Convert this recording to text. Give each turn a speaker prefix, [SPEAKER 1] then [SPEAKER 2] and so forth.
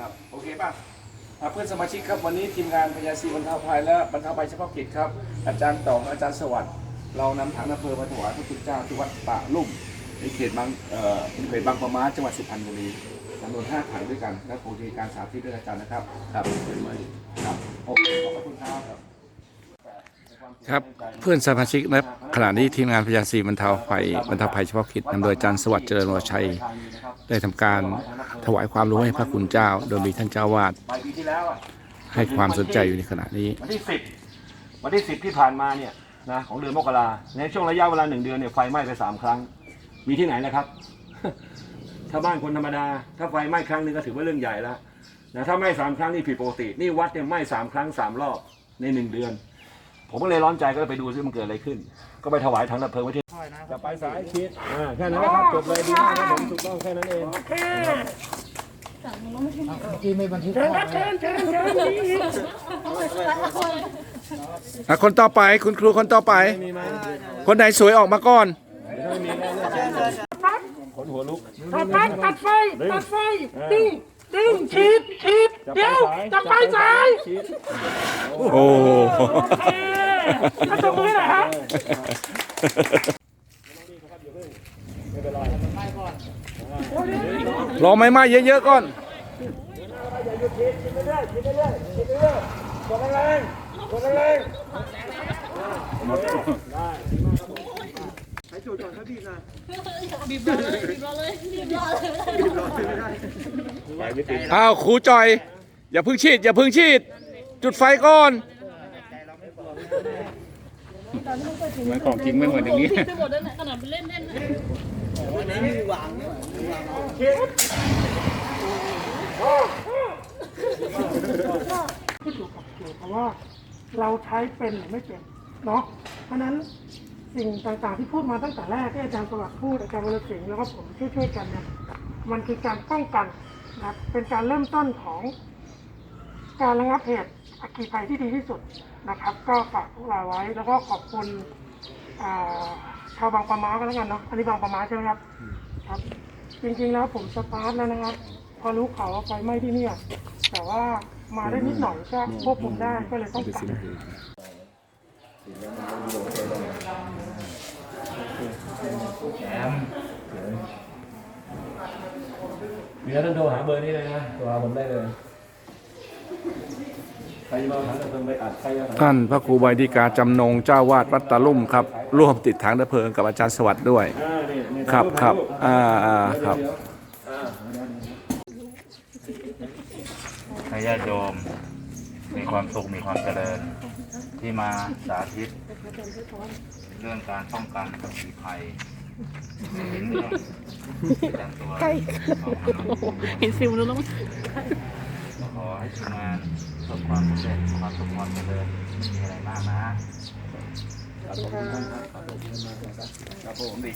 [SPEAKER 1] ครับโอเคป่ะอะเพื่อนสมาชิกครับวันนี้ทีมงานพยาศีบรรเทาภัยและบรรเทาภัยเฉพาะกิจครับ อาจารย์ตองอาจารย์สวัสดิ์เรานำถังอำเภอมาถวายพระคุณเจ้าที่วัดป่าลุ่มในเขตบางเอ่อเขตบางปะมาจังหวัดสุพรรณบุรีจำนวนห้าถังด้วยกันและคงจะมีการสาธิตด้วยอาจารย์นะครับ ครับครับโอเคขอบคุณครับ
[SPEAKER 2] ครับเพื่อนสมาชิกนะขณะนี้ทีมงานพยาศีบรรเทาภัยบรรเทาภัยเฉพาะกิจนำโดยอาจารย์สวัสดิ์เจริญวชัย ได้ทำการถวายความรู้ให้พระคุณเจ้า โดยมีท่านเจ้าวาดให้ความสนใจอยู่ในขณะนี้
[SPEAKER 3] วันที่สิบวันที่สิบที่ผ่านมาเนี่ยนะของเดือนมกราในช่วงระยะเวลาหนึ่งเดือนเนี่ยไฟไหม้ไปสามครั้ง มีที่ไหนนะครับ ถ้าบ้านคนธรรมดา ถ้าไฟไหม้ครั้งหนึงก็ถือว่าเรื่องใหญ่แล้วนะถ้าไหม้สามครั้งนี่ผิดปกติ นี่วัดเนี่ยไหม้สามครั้งสามรอบในหนึ่งเดือน ผมก็เลยร้อนใจก็เลยไปดูซิมันเกิดอะไรขึ้น ก็ไปถวายถังดับเพลิงไว้ที่จะไปสายคิดอ่าแค่นั้นนะครับจบเลยดีมากครับผมถูกต้องแค่นั้นเอง
[SPEAKER 2] อะคนต่อไปคุณครูคนต่อไป คนไหนสวยออกมาก่อน
[SPEAKER 3] ขนหัวลุก
[SPEAKER 4] ตัดไฟตัดไฟตัดไฟดึงดึงฉีดฉีดเดี๋ยวจะไปสาย
[SPEAKER 3] คิด
[SPEAKER 2] โอ้ โห
[SPEAKER 4] โอเคถ้าตรงนี้แหละฮะ
[SPEAKER 2] รอไม้ไม้เยอะๆก่อนอ้าวครูจอย อย่าเพึ่งฉีด อย่าเพึ่งฉีด จุดไฟก่อน
[SPEAKER 5] ของจริงไม่เหมือนอย่างนี้
[SPEAKER 6] ไปหมดแล้วนะขนาดมันเล่นเล่นนะ
[SPEAKER 4] ขึ้นอยู่กับอยู่กับว่าเราใช้เป็นหรือไม่เป็นเนาะเพราะฉะนั้นสิ่งต่างๆที่พูดมาตั้งแต่แรกที่อาจารย์ประวัติพูดอาจารย์วรศิงห์แล้วก็ผมช่วยๆกันเนี่ยมันคือการป้องกันนะครับเป็นการเริ่มต้นของการระงับเหตุอัคคีภัยที่ดีที่สุด นะครับ ก็ฝากพวกเราไว้ แล้วก็ขอบคุณอ่าชาวบางปะมาก็แล้วกันเนาะอันนี้บางปะมาใช่ไหมครับ ครับ จริงๆแล้วผมสตาร์ทแล้วนะครับ พอรู้ข่าวว่าไฟไหม้ที่เนี่ยแต่ว่ามาได้นิดหน่อยก็ควบคุมได้ก็เลยต้องกลับ
[SPEAKER 3] มีแล้วท่านโทรหาเบอร์นี้เลยนะโทรหาผมได้เลย
[SPEAKER 2] ท่านพระครูใบดีกาจำนงเจ้าวาดวัดตาลุ่มครับ ร่วมติดถังดับเพลิงกับอาจารย์สวัสดิ์ด้วย
[SPEAKER 3] อ่านี่นี่
[SPEAKER 2] ครับ
[SPEAKER 3] ถ่าย
[SPEAKER 2] ครับอ่าอ่าครับ
[SPEAKER 3] เดี๋ยวอ่า
[SPEAKER 5] ให้ญาติโยมมีความสุขมีความเจริญ ที่มาสาธิต เรื่องการป้องกันกับผีภัยเห็นเรื่องประจำตัวของมนุษย์
[SPEAKER 6] เห็นฟิลแล้วแล้วมั้ง
[SPEAKER 5] ขอให้ทีมงานประ สบความสำเร็จความสุขความเจริญไม่มีอะไรมากนะ
[SPEAKER 1] ครับผมดี